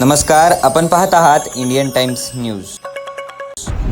नमस्कार आपण पाहत आहात Indian Times news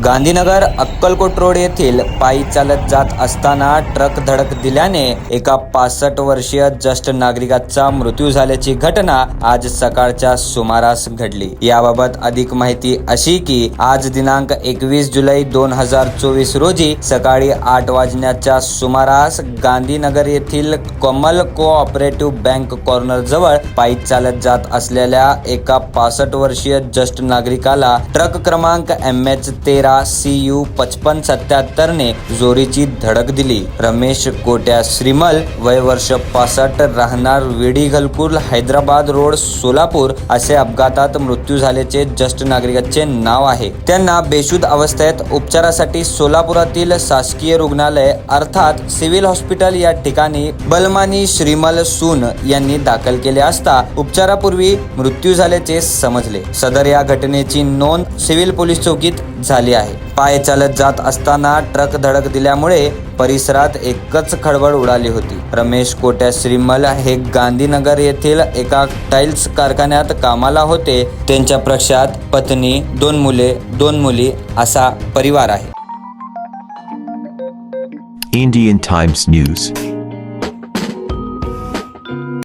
Gandhinagar Akkalkot road येथील पायी चालत जात असताना ट्रक धडक दिल्याने एका पासष्ट वर्षीय ज्येष्ठ नागरिकाचा मृत्यू झाल्याची घटना आज सकाळच्या सुमारास घडली. याबाबत अधिक माहिती अशी की आज दिनांक एकवीस जुलै दोन हजार चोवीस रोजी सकाळी आठ वाजण्याच्या सुमारास गांधीनगर येथील कमल कोऑपरेटिव्ह बँक कॉर्नर जवळ पायी चालत जात असलेल्या एका पासष्ट वर्षीय ज्येष्ठ नागरिकाला ट्रक क्रमांक एम एच तेरा सी यू पचपन सत्याहत्तरने जोरीची धडक दिली. रमेश कोट्या श्रीमल वय वर्ष पासष्ट राहणार वेडी घलपूर हैदराबाद रोड सोलापूर असे अपघातात मृत्यू झाल्याचे ज्येष्ठ नागरिकाचे नाव आहे. त्यांना बेशुद्ध अवस्थेत उपचारासाठी सोलापुरातील शासकीय रुग्णालय अर्थात सिव्हिल हॉस्पिटल या ठिकाणी बलमानी श्रीमल सून यांनी दाखल केले असता उपचारापूर्वी मृत्यू झाल्याचे समजले. सदर या घटनेची नोंद सिव्हिल पोलीस चौकीत झाली आहे पाय चालत जात असताना ट्रक धडक दिल्यामुळे परिसरात एकच खळबळ उडाली होती. रमेश कोट्या श्रीमल हे गांधीनगर येथील एका टाईल्स कारखान्यात कामाला होते. त्यांच्या प्रशात पत्नी दोन मुले दोन मुली असा परिवार आहे. Indian Times news